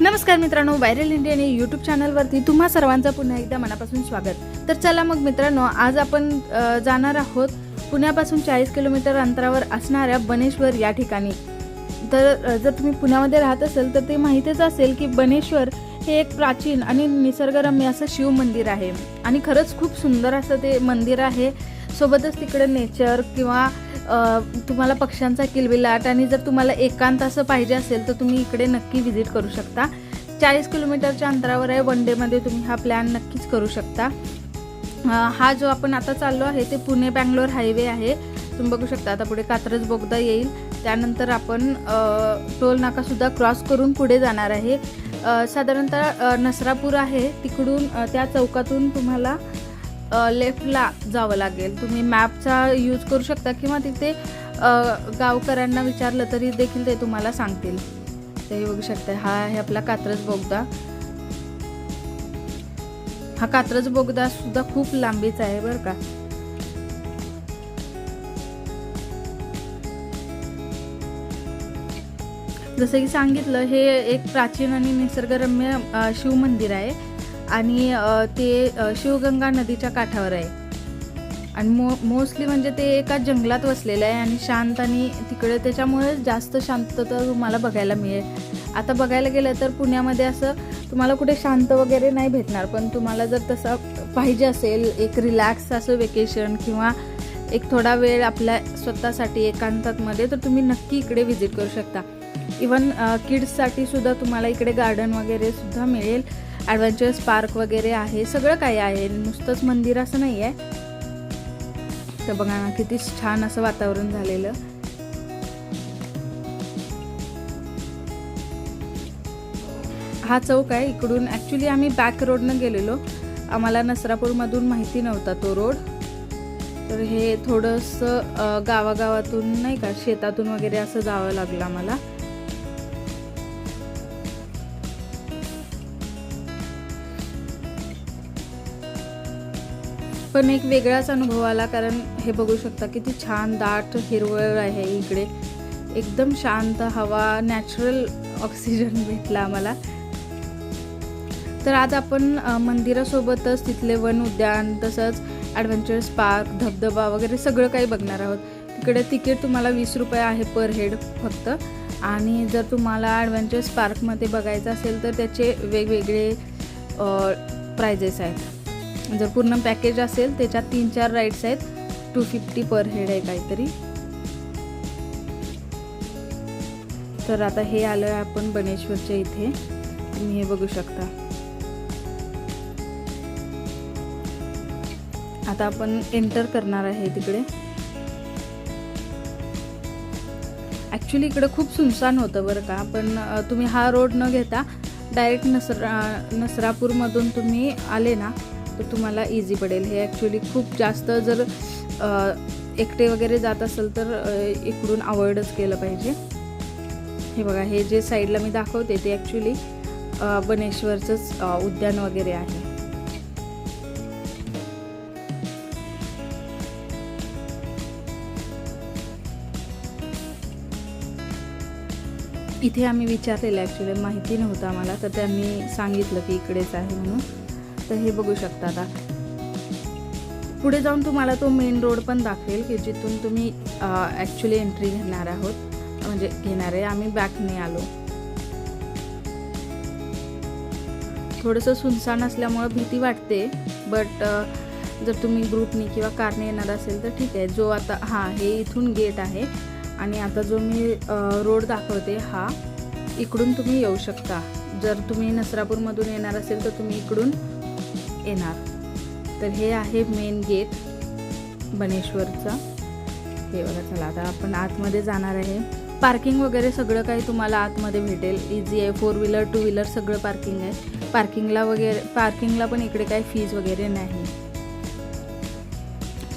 नमस्कार मित्रांनो viral Indian या यूट्यूब चॅनलवरती तुम्हा सर्वांचं पुन्हा एकदा मनापासून स्वागत. तर चला मग मित्रांनो आज आपण जाणार आहोत पुण्यापासून चाळीस किलोमीटर अंतरावर असणाऱ्या बनेश्वर या ठिकाणी. तर जर तुम्ही पुण्यामध्ये राहत असेल तर ते माहितीच असेल की बनेश्वर हे एक प्राचीन आणि निसर्गरम्य असं शिव मंदिर आहे. आणि खरंच खूप सुंदर असं ते मंदिर आहे. सोबतच तिकडे नेचर किंवा तुम्हाला पक्ष्यांचा किलबिलाट आणि जर तुम्हाला एकांत असं पाहिजे असेल तर तुम्ही इकडे नक्की व्हिजिट करू शकता. चाळीस किलोमीटरच्या अंतरावर आहे वन डेमध्ये तुम्ही हा प्लॅन नक्कीच करू शकता. हा जो आपण आता चाललो आहे ते पुणे बँगलोर हायवे आहे. तुम्ही बघू शकता आता पुढे कात्रज बोगदा येईल. त्यानंतर आपण टोल नाकासुद्धा क्रॉस करून पुढे जाणार आहे. साधारणतः नसरापूर आहे. तिकडून त्या चौकातून तुम्हाला लेफ्टला जावं लागेल. तुम्ही मॅपचा यूज करू शकता किंवा तिथे गावकऱ्यांना विचारलं तरी देखील ते तुम्हाला सांगतील. ते बघू शकता. हा आहे आपला कात्रज बोगदा. हा कात्रज बोगदा सुद्धा खूप लांबीचा आहे बरं का. जसं की सांगितलं हे एक प्राचीन आणि निसर्गरम्य शिव मंदिर आहे. आणि ते शिवगंगा नदीच्या काठावर आहे. आणि मो मोस्टली म्हणजे ते एका जंगलात वसलेलं आहे आणि शांत आणि तिकडे त्याच्यामुळे जास्त शांतता तुम्हाला बघायला मिळेल. आता बघायला गेलं तर पुण्यामध्ये असं तुम्हाला कुठे शांत वगैरे नाही भेटणार पण तुम्हाला जर तसं पाहिजे असेल एक रिलॅक्स असं वेकेशन किंवा एक थोडा वेळ आपल्या स्वतःसाठी एकांतातमध्ये तर तुम्ही नक्की इकडे व्हिजिट करू शकता. इवन किड्ससाठी सुद्धा तुम्हाला इकडे गार्डन वगैरे सुद्धा मिळेल. ॲडव्हेंचरस पार्क वगैरे आहे. सगळं काही आहे. नुसतंच मंदिर असं नाही आहे तर बघा ना किती छान असं वातावरण झालेलं. हा चौक आहे. इकडून ॲक्च्युली आम्ही बॅक रोडनं गेलेलो. आम्हाला नसरापूरमधून माहिती नव्हता तो रोड तर हे थोडंसं गावागावातून नाही का शेतातून वगैरे असं जावं लागलं आम्हाला. पण एक वेगळाच अनुभव आला कारण हे बघू शकता किती छान दाट हिरवळ आहे इकडे. एकदम शांत हवा नॅचरल ऑक्सिजन भेटला आम्हाला. तर आज आपण मंदिरासोबतच तिथले वन उद्यान तसंच ॲडव्हेंचर्स पार्क धबधबा वगैरे सगळं काही बघणार आहोत. तिकडे तिकीट तुम्हाला वीस रुपये आहे पर हेड फक्त. आणि जर तुम्हाला ॲडव्हेंचर्स पार्कमध्ये बघायचं असेल तर त्याचे वेगवेगळे प्रायजेस आहेत. म्हणजे जर पूर्ण पॅकेज असेल त्याच्यात तीन चार राईड्स आहेत. टू फिफ्टी पर हेड आहे काहीतरी. तर आता हे आलं आहे आपण बनेश्वरच्या इथे. तुम्ही हे बघू शकता. आता आपण एंटर करणार आहे तिकडे. ॲक्च्युली इकडं खूप सुनसान होतं बरं का पण तुम्ही हा रोड न घेता डायरेक्ट नसरा नसरापूरमधून तुम्ही आले ना तुम्हाला इझी पडेल. हे ॲक्च्युली खूप जास्त जर एकटे वगैरे जात असेल तर इकडून अवॉइडच केलं पाहिजे. हे बघा हे जे साईडला मी दाखवते ते ॲक्च्युली बनेश्वरचंच उद्यान वगैरे आहे. इथे आम्ही विचारलेलं ॲक्च्युली माहिती नव्हतं आम्हाला तर त्यांनी सांगितलं की इकडेच आहे म्हणून. तर हे बघू शकता आता. पुढे जाऊन तुम्हाला तो मेन रोड पण दाखवेल की जिथून तुम्ही ॲक्च्युली एंट्री घेणार आहोत. म्हणजे घेणार आहे आम्ही बॅकने आलो. थोडंसं सुनसान असल्यामुळं भीती वाटते बट जर तुम्ही ग्रुपनी किंवा कारने येणार असेल तर ठीक आहे. जो आता हां हे इथून गेट आहे. आणि आता जो मी रोड दाखवते हा इकडून तुम्ही येऊ शकता. जर तुम्ही नसरापूरमधून येणार असेल तर तुम्ही इकडून येणार. तर हे आहे मेन गेट बनेश्वरचं. हे बघा चला आता आपण आतमध्ये जाणार आहे. पार्किंग वगैरे सगळं काही तुम्हाला आतमध्ये भेटेल. इझी आहे. फोर व्हीलर टू व्हीलर सगळं पार्किंग आहे. पार्किंगला वगैरे पार्किंगला पण इकडे काही फीज वगैरे नाही.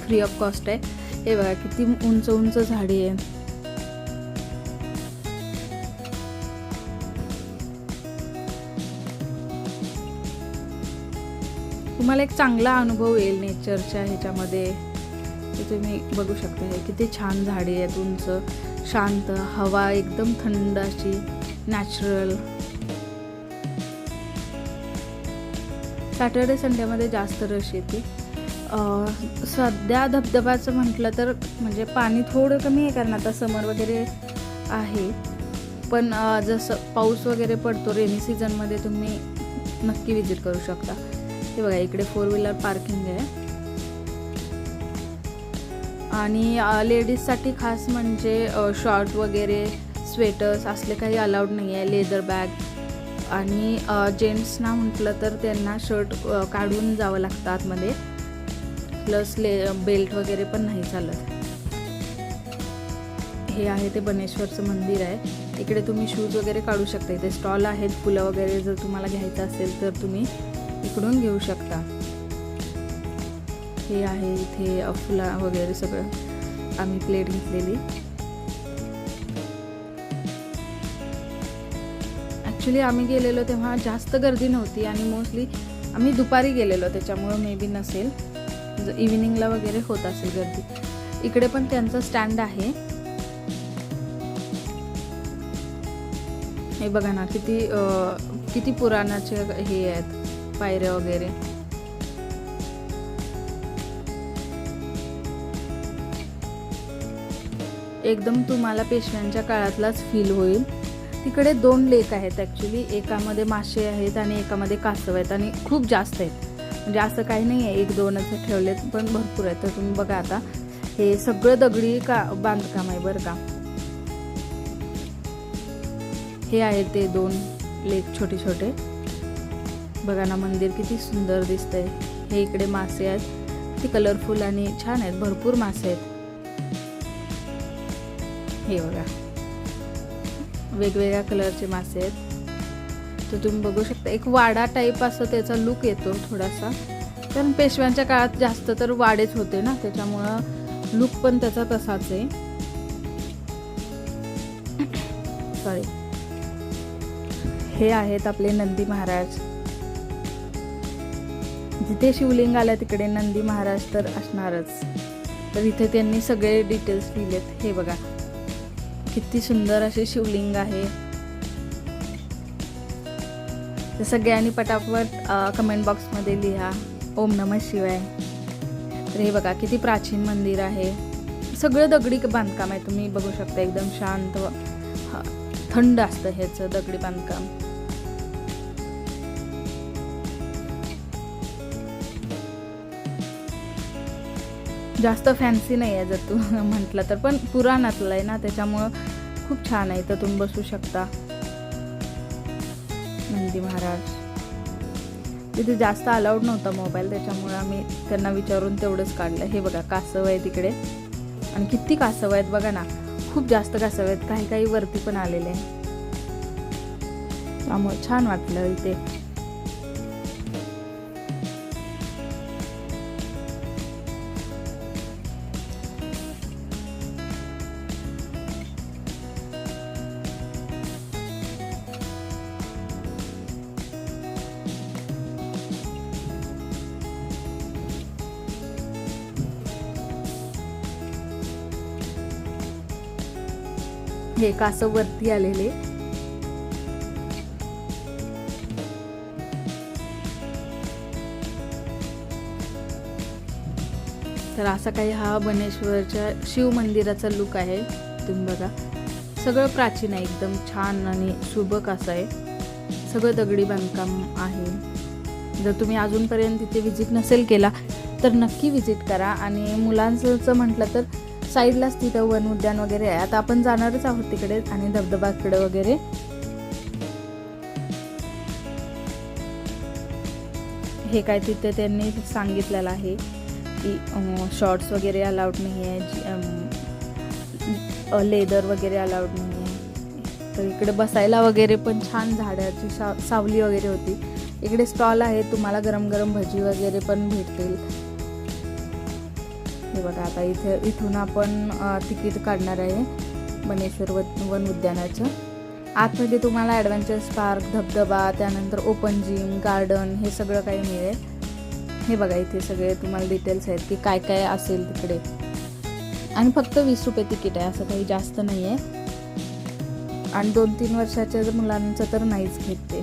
फ्री ऑफ कॉस्ट आहे. हे बघा किती उंच उंच झाडी आहे. तुम्हाला एक चांगला अनुभव येईल नेचरच्या ह्याच्यामध्ये ते तुम्ही बघू शकता हे किती छान झाडे आहेत उंच शांत हवा एकदम थंड अशी नॅचरल सॅटर्डे संडेमध्ये जास्त रश येते. सध्या धबधबाचं म्हटलं तर म्हणजे पाणी थोडं कमी आहे कारण आता समर वगैरे आहे. पण जसं पाऊस वगैरे पडतो रेनी सीझनमध्ये तुम्ही नक्की विजिट करू शकता. हे बघा इकडे फोर व्हीलर पार्किंग आहे. आणि लेडीजसाठी खास म्हणजे शॉर्ट वगैरे स्वेटर्स असले काही अलाउड नाही आहे लेदर बॅग आणि जेंट्सना म्हटलं तर त्यांना शर्ट काढून जावं लागतं आतमध्ये. प्लस ले बेल्ट वगैरे पण नाही चालत. हे आहे ते बनेश्वरचं मंदिर आहे. इकडे तुम्ही शूज वगैरे काढू शकता. इथे स्टॉल आहेत फुलं वगैरे जर तुम्हाला घ्यायचं असेल तर तुम्ही. इकडून घेऊ शकता. हे आहे इथे अफला वगैरे सगळं. आम्ही प्लेट घेतलेली. ॲक्च्युली आम्ही गेलेलो तेव्हा जास्त गर्दी नव्हती आणि मोस्टली आम्ही दुपारी गेलेलो त्याच्यामुळं मे बी नसेल. इव्हिनिंगला वगैरे होत असेल गर्दी. इकडे पण त्यांचं स्टँड आहे. हे बघा ना किती किती पुराणाचे हे आहेत. पायऱ्या वगैरे. एकदम तुम्हाला पेशव्यांच्या काळातलाच फील होईल. तिकडे दोन लेक आहेत ॲक्च्युली एकामध्ये मासे आहेत आणि एकामध्ये कासव आहेत आणि खूप जास्त आहेत. म्हणजे असं काही नाही आहे एक दोनच ठेवलेत पण भरपूर आहेत. तर तुम्ही बघा आता. हे सगळं दगडी का बांधकाम आहे बरं का. हे आहेत ते दोन लेक छोटे छोटे बघा ना मंदिर किती सुंदर दिसतंय. हे इकडे मासे आहेत. ते कलरफुल आणि छान आहेत. भरपूर मासे आहेत. हे बघा. वेगवेगळ्या कलरचे मासे आहेत. तर तुम्ही बघू शकता एक वाडा टाईप असं त्याचा लुक येतो थोडासा. कारण पेशव्यांच्या काळात जास्त तर वाडेच होते ना. त्याच्यामुळं लुक पण त्याचा तसाच आहे. सॉरी हे आहेत आपले नंदी महाराज. जिथे शिवलिंग आलं तिकडे नंदी महाराज तर असणारच. तर इथे त्यांनी सगळे डिटेल्स लिहिलेत. हे बघा. किती सुंदर असे शिवलिंग आहे. तर सगळ्यांनी पटापट कमेंट बॉक्समध्ये लिहा. ओम नमः शिवाय. तर हे बघा किती प्राचीन मंदिर आहे. सगळं दगडी बांधकाम आहे. तुम्ही बघू शकता एकदम शांत थंड असतं ह्याचं दगडी बांधकाम. जास्त फॅन्सी नाही आहे जर तू म्हटलं तर. पण पुराणातलं आहे ना त्याच्यामुळं खूप छान आहे तर तुम्ही बसू शकता. नंदी महाराज. तिथे जास्त अलाउड नव्हता मोबाईल त्याच्यामुळे आम्ही त्यांना विचारून तेवढंच काढलं. हे बघा कासव आहे तिकडे. आणि किती कासव आहेत बघा ना खूप जास्त कासव आहेत. काही काही वरती पण आलेले आहे त्यामुळे छान वाटलं इथे. हे कासव वरती आलेले. तर असा काही हा बनेश्वरच्या शिव मंदिराचा लुक आहे. तुम्ही बघा. सगळं प्राचीन आहे. एकदम छान आणि सुबक असं आहे. सगळं दगडी बांधकाम आहे. जर तुम्ही अजूनपर्यंत तिथे व्हिजिट नसेल केला तर नक्की व्हिजिट करा. आणि मुलांचं म्हटलं तर साईडलाच तिथं वन उद्यान वगैरे आहे. आता आपण जाणारच आहोत तिकडे आणि धबधबाकडे वगैरे. हे काय तिथे त्यांनी सांगितलेलं आहे की शॉर्ट्स वगैरे अलाउड नाही आहे लेदर वगैरे अलाउड नाही आहे. तर इकडे बसायला वगैरे पण छान झाडाची सा सावली वगैरे होती. इकडे स्टॉल आहे तुम्हाला गरम गरम भजी वगैरे पण भेटतील. हे बघा आता इथे इथून आपण तिकीट काढणार आहे बनेश्वर वन वन उद्यानाचं. आतमध्ये तुम्हाला ॲडव्हेंचर्स पार्क धबधबा त्यानंतर ओपन जिम गार्डन हे सगळं काही मिळेल. हे बघा इथे सगळे तुम्हाला डिटेल्स आहेत की काय काय असेल तिकडे. आणि फक्त वीस रुपये तिकीट आहे असं काही जास्त नाही आहे आणि दोन तीन वर्षाच्या जर मुलांचं तर नाहीच घेते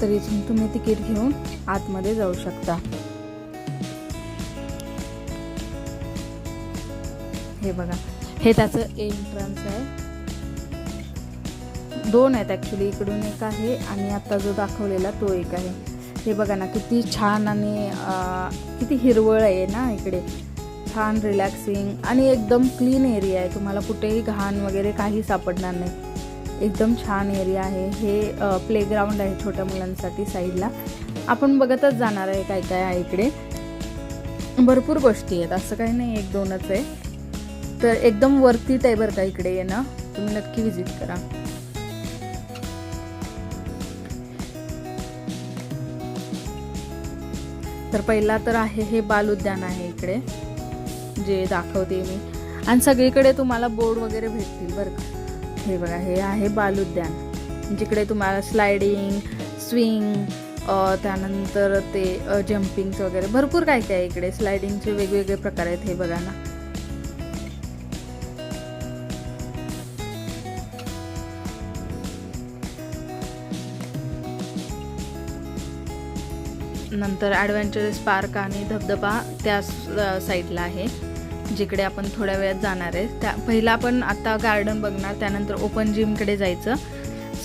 तर इथून तुम्ही तिकीट घेऊन आतमध्ये जाऊ शकता. हे बघा. हे त्याचं एंट्रन्स आहे. दोन आहेत ॲक्च्युली इकडून एक आहे आणि आता जो दाखवलेला तो एक आहे. हे बघा ना किती छान आणि किती हिरवळ आहे ना इकडे. छान रिलॅक्सिंग आणि एकदम क्लीन एरिया आहे. तुम्हाला कुठेही घाण वगैरे काही सापडणार नाही. एकदम छान एरिया आहे. हे प्लेग्राऊंड आहे छोट्या मुलांसाठी साईडला. आपण बघतच जाणार आहे काय काय आहे इकडे. भरपूर गोष्टी आहेत. असं काही नाही एक दोनच आहे. तर एकदम वरती आहे बरं का इकडे येणं. तुम्ही नक्की व्हिजिट करा. तर पहिला तर आहे हे बाल उद्यान आहे इकडे. जे दाखवते मी. आणि सगळीकडे तुम्हाला बोर्ड वगैरे भेटतील बरं का. हे बघा हे आहे बालुद्यान. जिकडे तुम्हाला स्लायडिंग स्विंग त्यानंतर ते जम्पिंगचं वगैरे. भरपूर काय काय इकडे. स्लायडिंगचे वेगवेगळे प्रकार आहेत हे बघा ना. नंतर ॲडव्हेंचरस पार्क आणि धबधबा त्या साईडला आहे. जिकडे आपण थोड्या वेळात जाणार आहे. त्या पहिला आपण आता गार्डन बघणार त्यानंतर ओपन जिमकडे जायचं.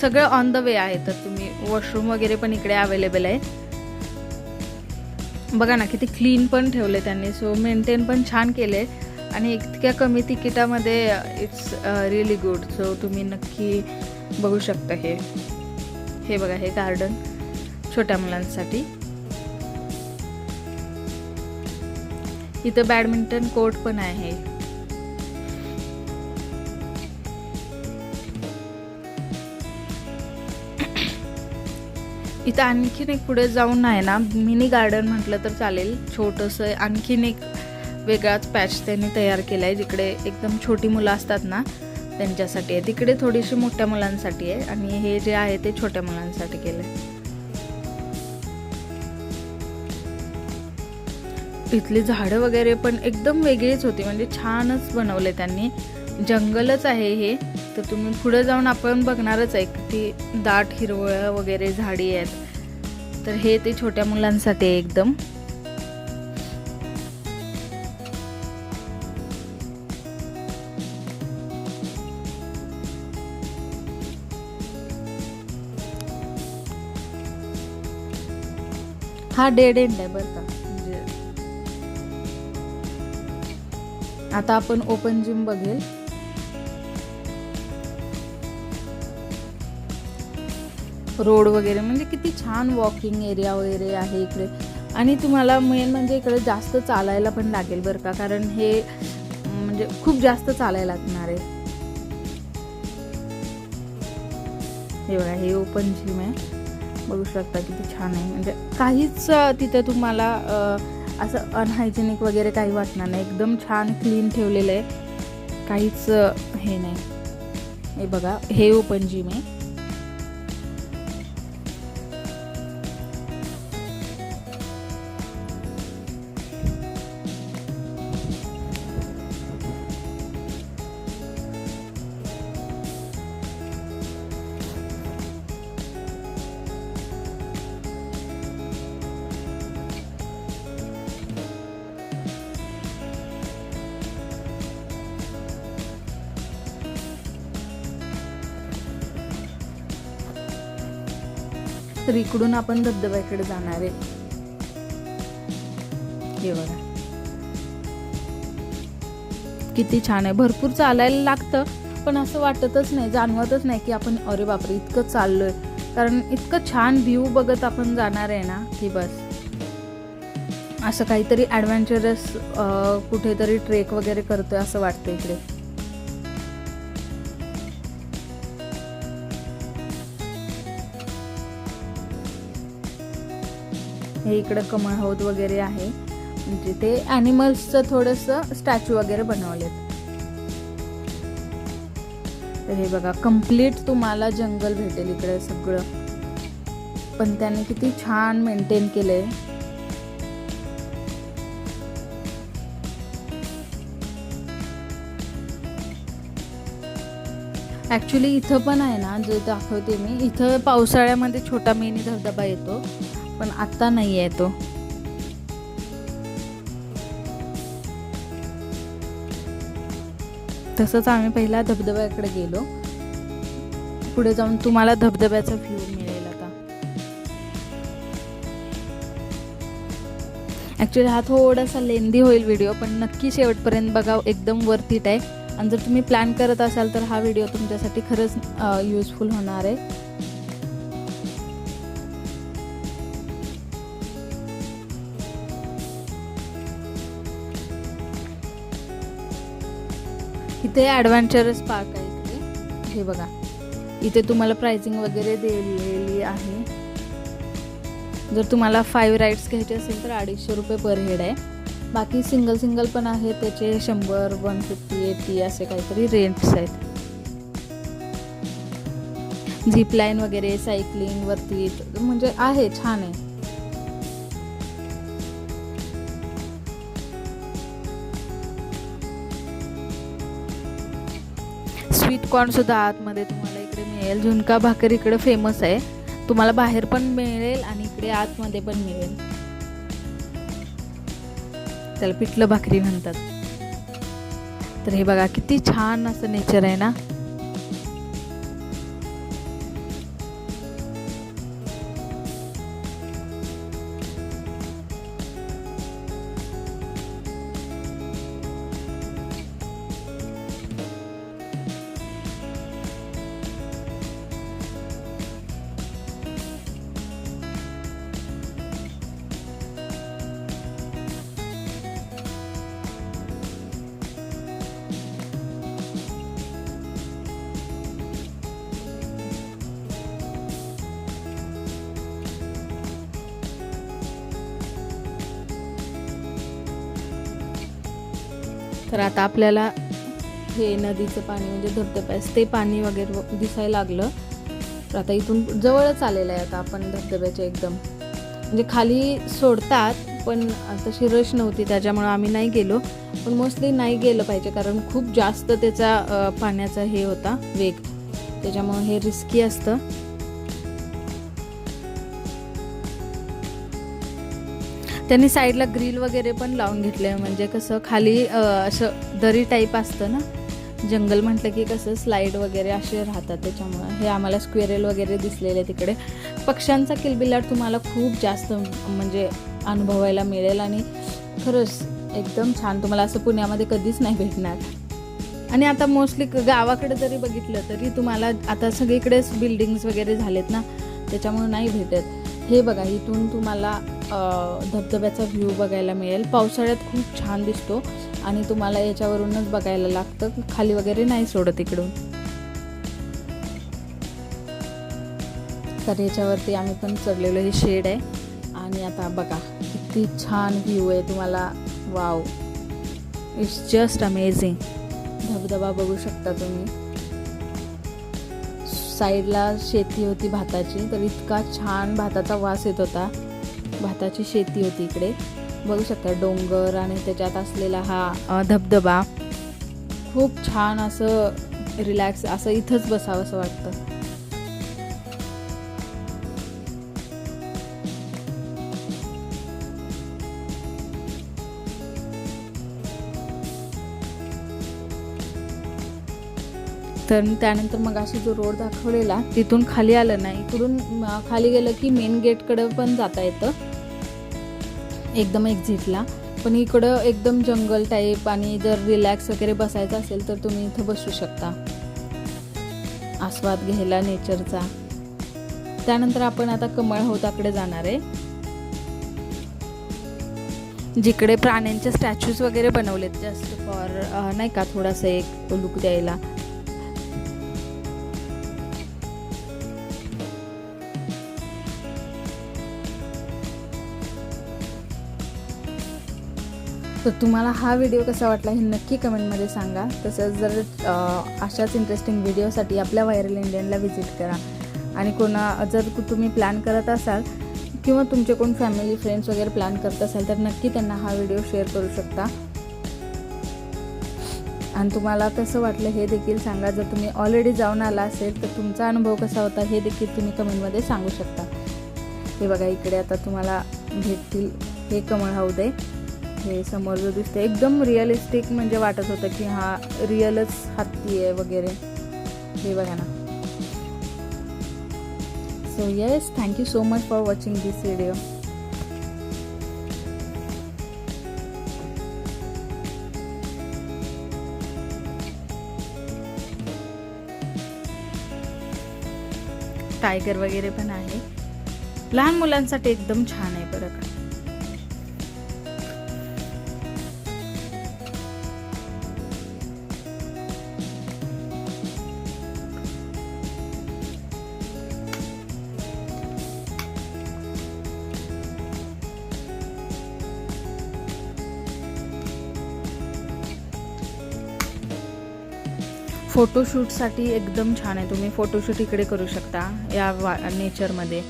सगळं ऑन द वे आहे तर तुम्ही वॉशरूम वगैरे पण इकडे अवेलेबल आहे. बघा ना किती क्लीन पण ठेवले त्यांनी. सो मेंटेन पण छान केले आणि इतक्या कमी तिकिटामध्ये इट्स रिअली गुड सो तुम्ही नक्की बघू शकता हे. हे बघा हे गार्डन छोट्या मुलांसाठी. इथं बॅडमिंटन कोर्ट पण आहे. इथं आणखीन एक पुढे जाऊन आहे ना मिनी गार्डन म्हटलं तर चालेल छोटंसं आणखीन एक वेगळाच पॅच त्यांनी तयार केला आहे जिकडे एकदम छोटी मुलं असतात ना त्यांच्यासाठी आहे. तिकडे थोडीशी मोठ्या मुलांसाठी आहे आणि हे जे आहे ते छोट्या मुलांसाठी केलं आहे इथली झाडं वगैरे पण एकदम वेगळीच होती. म्हणजे छानच बनवले त्यांनी. जंगलच आहे हे. तर तुम्ही पुढे जाऊन आपण बघणारच आहे किती दाट हिरवळ वगैरे झाडी आहेत. तर हे ते छोट्या मुलांसाठी आहे एकदम. हा डेड एंड आहे बरं. आता आपण ओपन जिम बघेल. रोड वगैरे म्हणजे किती छान वॉकिंग एरिया वगैरे आहे इकडे. आणि तुम्हाला मेन म्हणजे इकडे जास्त चालायला पण लागेल बरं का कारण हे म्हणजे खूप जास्त चालायला लागणार आहे. हे बघा हे ओपन जिम आहे. बघू शकता किती छान आहे. म्हणजे काहीच तिथे तुम्हाला असं अनहायजेनिक वगैरे काही वाटणार नाही. एकदम छान क्लीन ठेवलेलं आहे. काहीच हे नाही. हे बघा हे ओपन जिम आहे. तर इकडून आपण धबधब्याकडे जाणार आहे. हे बघा. किती छान आहे. भरपूर चालायला लागतं पण असं वाटतच नाही जाणवतच नाही की आपण अरे बापरे इतकं चाललोय. कारण इतकं छान व्ह्यू बघत आपण जाणार आहे ना की बस. असं काहीतरी ॲडव्हेंचरस कुठेतरी ट्रेक वगैरे करतोय असं वाटतं इकडे. हे इकडं कमळ हौद वगैरे आहे. म्हणजे ते ॲनिमल्सचं थोडंसं स्टॅच्यू वगैरे बनवलेत. तर हे बघा कंप्लीट तुम्हाला जंगल भेटेल इकडे सगळं. पण त्याने किती छान मेंटेन केलंय. ॲक्च्युली इथं पण आहे ना जे दाखवते मी इथं पावसाळ्यामध्ये छोटा मिनी धबधबा येतो. पण आत्ता नाही आहे तो. तसंच आम्ही पहिला धबधब्याकडे गेलो. पुढे जाऊन तुम्हाला धबधब्याचा व्ह्यू मिळेल आता. ॲक्च्युली हा थोडासा लेंदी होईल व्हिडिओ पण नक्की शेवटपर्यंत बघा एकदम वर्थिट आहे. आणि जर तुम्ही प्लॅन करत असाल तर हा व्हिडिओ तुमच्यासाठी खरंच यूजफुल होणार आहे. इथे ॲडव्हेंचरस पार्क आहे इकडे. हे बघा. इथे तुम्हाला प्राइसिंग वगैरे दिलेली आहे. जर तुम्हाला फाईव्ह राईड्स घ्यायचे असेल तर अडीचशे रुपये पर हेड आहे. बाकी सिंगल सिंगल पण आहे त्याचे शंभर वन फिफ्टी एटी असे काहीतरी रेंट्स आहेत. झिप लाईन वगैरे सायकलिंग वरती म्हणजे आहे छान आहे. स्वीट कॉर्नसुद्धा आतमध्ये तुम्हाला इकडे मिळेल. झुणका भाकर इकडे फेमस आहे. तुम्हाला बाहेर पण मिळेल आणि इकडे आतमध्ये पण मिळेल. त्याला पिठलं भाकरी म्हणतात. तर हे बघा किती छान असं नेचर आहे ना. तर आता आपल्याला हे नदीचं पाणी म्हणजे धबधब्यास ते पाणी वगैरे दिसायला लागलं. तर आता इथून जवळच आलेलं आहे आता आपण धबधब्याच्या एकदम. म्हणजे खाली सोडतात पण तशी रश नव्हती त्याच्यामुळं आम्ही नाही गेलो. पण मोस्टली नाही गेलं पाहिजे कारण खूप जास्त त्याचा पाण्याचा हे होता वेग. त्याच्यामुळं हे रिस्की असतं. त्यांनी साईडला ग्रिल वगैरे पण लावून घेतले म्हणजे कसं खाली असं दरी टाईप असतं ना जंगल म्हटलं की कसं स्लाईड वगैरे असे राहतात त्याच्यामुळं. हे आम्हाला स्क्वेरेल वगैरे दिसलेले तिकडे. पक्ष्यांचा किलबिलाट तुम्हाला खूप जास्त म्हणजे अनुभवायला मिळेल आणि खरंच एकदम छान. तुम्हाला असं पुण्यामध्ये कधीच नाही भेटणार. आणि आता मोस्टली गावाकडे जरी बघितलं तरी तुम्हाला आता सगळीकडेच बिल्डिंग्स वगैरे झालेत ना त्याच्यामुळे नाही भेटत. हे बघा इथून तुम्हाला धबधब्याचा व्ह्यू बघायला मिळेल. पावसाळ्यात खूप छान दिसतो आणि तुम्हाला याच्यावरूनच बघायला लागतं. खाली वगैरे नाही सोडत इकडून. तर याच्यावरती आम्ही पण चढलेलो. हे शेड आहे. आणि आता बघा किती छान व्ह्यू आहे तुम्हाला. वाव इट्स जस्ट अमेझिंग धबधबा बघू शकता तुम्ही. साईडला शेती होती भाताची तर इतका छान भाताचा वास येत होता. भाताची शेती होती इकडे. बघू शकता डोंगर आणि त्याच्यात असलेला हा धबधबा. खूप छान असं रिलॅक्स असं इथंच बसावं असं वाटतं. तर त्यानंतर मग अशी जो रोड दाखवलेला तिथून खाली आलं नाही. इकडून खाली गेलं की मेन गेटकडं पण जाता येतं. एकदम एक्झिटला पण इकडं एकदम जंगल टाईप आणि जर रिलॅक्स वगैरे बसायचं असेल तर तुम्ही इथं बसू शकता. आस्वाद घ्यायला नेचरचा त्यानंतर आपण आता कमळ होताकडे जाणार आहे. जिकडे प्राण्यांचे स्टॅच्यूज वगैरे बनवलेत जस्ट फॉर नाही का थोडासा एक लुक द्यायला. तर तुम्हाला हा व्हिडिओ कसा वाटला हे नक्की कमेंटमध्ये सांगा. तसंच जर अशाच इंटरेस्टिंग व्हिडिओसाठी आपल्या व्हायरल इंडियनला व्हिजिट करा. आणि कोणा जर तुम्ही प्लॅन करत असाल किंवा तुमचे कोण फॅमिली फ्रेंड्स वगैरे प्लॅन करत असाल तर नक्की त्यांना हा व्हिडिओ शेअर करू शकता. आणि तुम्हाला कसं वाटलं हे देखील सांगा. जर तुम्ही ऑलरेडी जाऊन आला असेल तर तुमचा अनुभव कसा होता हे देखील तुम्ही कमेंटमध्ये सांगू शकता. हे बघा इकडे आता तुम्हाला भेटतील हे कमळ हाऊ दे हे समोर जो दिसतं एकदम रिअलिस्टिक म्हणजे वाटत होतं की हा रिअलच हत्ती आहे वगैरे. हे बघा ना. So yes thank you so much for watching this video tiger वगैरे पण आहे. लहान मुलांसाठी एकदम छान आहे बरं का. फोटोशूटसाठी एकदम छान आहे. तुम्ही फोटोशूट इकडे करू शकता या वा नेचरमध्ये